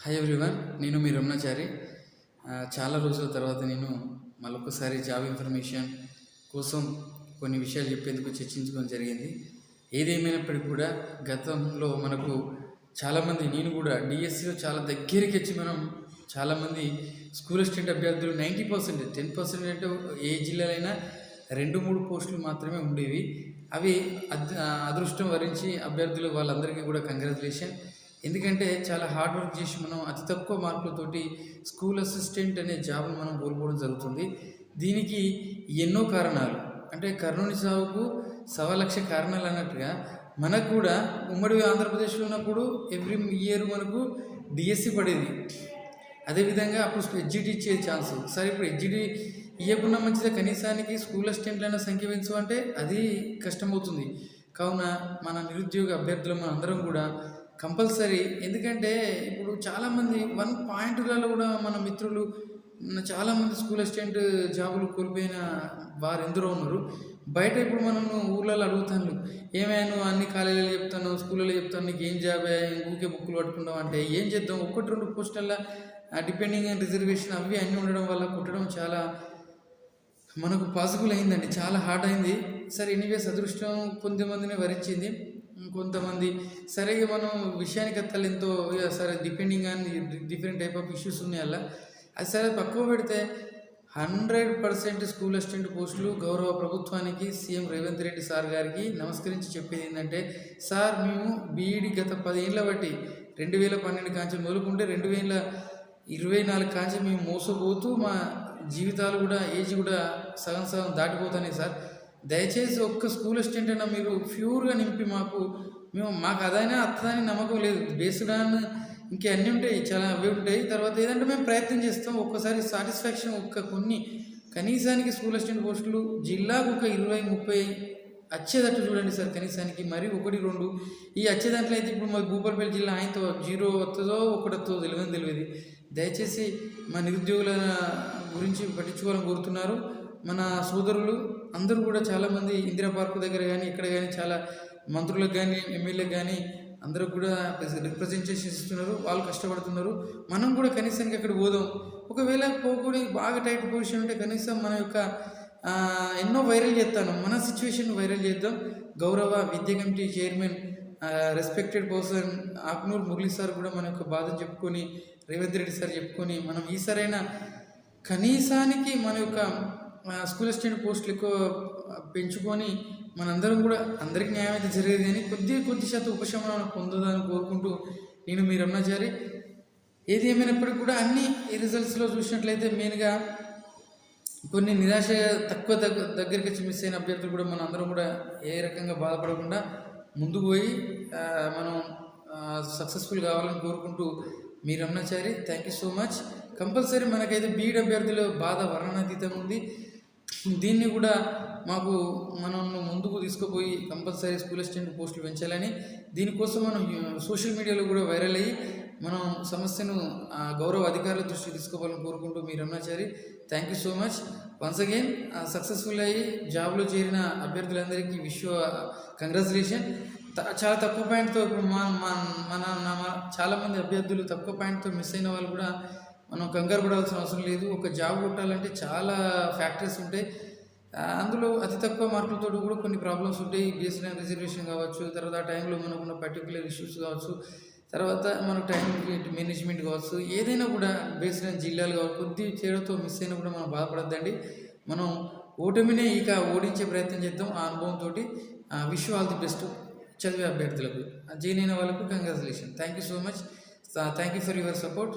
Hi everyone నేను మీ రమణాచారి. చాలా రోజుల తర్వాత నేను మళ్ళొకసారి జాబ్ ఇన్ఫర్మేషన్ కోసం కొన్ని విషయాలు చెప్పేందుకు చర్చించుకోవడం జరిగింది. ఏదేమైనప్పటికీ కూడా గతంలో మనకు చాలామంది నేను కూడా డిఎస్సిలో చాలా దగ్గరికి వచ్చి మనం చాలామంది స్కూల్ అసిస్టెంట్ అభ్యర్థులు నైంటీ పర్సెంట్ టెన్ పర్సెంట్ అంటే ఏ జిల్లాలైనా రెండు మూడు పోస్టులు మాత్రమే ఉండేవి. అవి అద్ అదృష్టం వరించి అభ్యర్థులు వాళ్ళందరికీ కూడా కంగ్రాచులేషన్ ఎందుకంటే చాలా హార్డ్ వర్క్ చేసి మనం అతి తక్కువ మార్కులతోటి స్కూల్ అసిస్టెంట్ అనే జాబ్ను మనం కోల్పోవడం జరుగుతుంది. దీనికి ఎన్నో కారణాలు. అంటే కర్ణుని సాగుకు సవా లక్ష కారణాలు అన్నట్టుగా మనకు కూడా ఉమ్మడి ఆంధ్రప్రదేశ్లో ఉన్నప్పుడు ఎవ్రీ ఇయర్ మనకు డిఎస్సి పడేది. అదేవిధంగా అప్పుడు హెచ్జిటి ఇచ్చే ఛాన్స్ సరే ఇప్పుడు హెచ్జిటి ఇవ్వకుండా మంచిదే కనీసానికి స్కూల్ అసిస్టెంట్లైనా సంఖ్య పెంచు అంటే అది కష్టమవుతుంది కావున మన నిరుద్యోగ అభ్యర్థులు మన అందరం కూడా కంపల్సరీ. ఎందుకంటే ఇప్పుడు చాలామంది వన్ పాయింట్లలో కూడా మన మిత్రులు చాలామంది స్కూల్ అసిస్టెంట్ జాబులు కోల్పోయిన వారు ఎందరో ఉన్నారు. బయట ఇప్పుడు మనము ఊర్లలో అడుగుతాను ఏమైనా అన్ని కాలేజీలు చెప్తాను స్కూళ్ళలో చెప్తాను నీకు ఏం జాబ్ ఊకే బుక్కులు పట్టుకుంటావు అంటే ఏం చేద్దాం? ఒక్కటి రెండు పోస్టుల్లో డిపెండింగ్ అండ్ రిజర్వేషన్ అవి అన్నీ ఉండడం వల్ల కుట్టడం చాలా మనకు పాసిబుల్ అయిందండి. చాలా హార్డ్ అయింది. సరే ఎనీవేస్ అదృష్టం కొంతమందిని వరించింది కొంతమంది. సరే మనం విషయానికి అత్తలు ఎంతో సరే depending on different type of issues ఉన్నాయి అలా. అది సరే పక్కకు పెడితే హండ్రెడ్ పర్సెంట్ స్కూల్ అసిస్టెంట్ పోస్టులు గౌరవ ప్రభుత్వానికి సీఎం రేవంత్ రెడ్డి సార్ గారికి నమస్కరించి చెప్పేది ఏంటంటే సార్ మేము బీఈడి గత పదేళ్ళ బట్టి రెండు వేల పన్నెండు కాంచెలు మొదలుకుంటే రెండు వేల ఇరవై నాలుగు కాంచెలు మేము మోసపోతూ మా జీవితాలు కూడా ఏజ్ కూడా సగం సగం దాటిపోతున్నాయి సార్. దయచేసి ఒక్క స్కూల్ అసిస్టెంట్ అయినా మీరు ప్యూర్గా నింపి మాకు మేము మాకు అదైనా అత్తదని నమ్మకం లేదు. బేస్డ్ ఆన్ ఇంకా అన్నీ ఉంటాయి చాలా అవి ఉంటాయి. తర్వాత ఏదంటే మేము ప్రయత్నం చేస్తాం. ఒక్కసారి సాటిస్ఫాక్షన్ ఒక్క కొన్ని కనీసానికి స్కూల్ అసిస్టెంట్ పోస్టులు జిల్లాకు ఒక ఇరవై ముప్పై వచ్చేటట్టు చూడండి సార్. కనీసానికి మరి ఒకటి రెండు. ఈ వచ్చే దాంట్లో అయితే ఇప్పుడు మా భూపాలపల్లి జిల్లా ఆయనతో జీరో వస్తుందో ఒకటి వస్తుందో తెలియదు తెలియదు. దయచేసి మా నిరుద్యోగుల గురించి పట్టించుకోవాలని కోరుతున్నారు. మన సోదరులు అందరూ కూడా చాలామంది ఇందిరా పార్క్ దగ్గర కానీ ఇక్కడ కానీ చాలా మంత్రులకు కానీ ఎమ్మెల్యేలకు కానీ అందరూ కూడా రిప్రజెంటేషన్ ఇస్తున్నారు వాళ్ళు కష్టపడుతున్నారు. మనం కూడా కనీసంగా అక్కడ పోదాం. ఒకవేళ పోకూడి బాగా టైట్ పొజిషన్ ఉంటే కనీసం మన యొక్క ఎన్నో వైరల్ చేస్తాను. మన సిచ్యువేషన్ వైరల్ చేద్దాం. గౌరవ విద్య committee chairman respected person Akunuri Murali sir కూడా మన యొక్క బాధ చెప్పుకొని రేవంత్ రెడ్డి సార్ చెప్పుకొని మనం ఈసారైనా కనీసానికి మన యొక్క స్కూల్ అసిస్టెంట్ పోస్టులు ఎక్కువ పెంచుకొని మనందరం కూడా అందరికీ న్యాయం అయితే జరిగేది కానీ కొద్ది కొద్ది శాతం ఉపశమనం పొందదని కోరుకుంటూ నేను మీ రమణాచారి. ఏది ఏమైనప్పటికీ కూడా అన్ని రిజల్ట్స్లో చూసినట్లయితే మెయిన్గా కొన్ని నిరాశ తక్కువ దగ్గ దగ్గరికి వచ్చి మిస్ అయిన అభ్యర్థులు కూడా మనం అందరం కూడా ఏ రకంగా బాధపడకుండా ముందుకు పోయి మనం సక్సెస్ఫుల్ కావాలని కోరుకుంటూ మీ Ramanachari thank you so much compulsory మనకైతే బీఈడి అభ్యర్థుల బాధ వర్ణనాతీతం ఉంది. దీన్ని కూడా మాకు మనం ముందుకు తీసుకుపోయి కంపల్సరీ స్కూల్ అసిస్టెంట్ పోస్టులు పెంచాలని దీనికోసం మనం సోషల్ మీడియాలో కూడా వైరల్ అయ్యి మనం సమస్యను ఆ, గౌరవ అధికారుల దృష్టికి తీసుకోవాలని కోరుకుంటూ మీ Ramanachari thank you so much once again successful అయ్యి జాబ్లో చేరిన అభ్యర్థులందరికీ విశ్వ కంగ్రాచులేషన్ చాలా తక్కువ పాయింట్తో ఇప్పుడు మా మన మన చాలామంది అభ్యర్థులు తక్కువ పాయింట్తో మిస్ అయిన వాళ్ళు కూడా మనం కంగారు పడాల్సిన అవసరం లేదు. ఒక జాబ్ కొట్టాలంటే చాలా ఫ్యాక్టరీస్ ఉంటాయి. అందులో అతి తక్కువ మార్కులతో కూడా కొన్ని ప్రాబ్లమ్స్ ఉంటాయి. బేస్డ్ రిజర్వేషన్ కావచ్చు తర్వాత ఆ టైంలో మనకున్న పర్టికులర్ ఇష్యూస్ కావచ్చు తర్వాత మన టైం మేనేజ్మెంట్ కావచ్చు ఏదైనా కూడా బేస్డ్ జిల్లాలు కావచ్చు కొద్ది తేడాతో మిస్ అయినా కూడా మనం బాధపడద్దండి. మనం ఓటమినే ఇక ఓడించే ప్రయత్నం చేద్దాం ఆ అనుభవంతో విష్ ఆల్ ది బెస్ట్ చదివే అభ్యర్థులకు జైన్ అయిన వాళ్ళకు congratulation thank you so much thank you for your support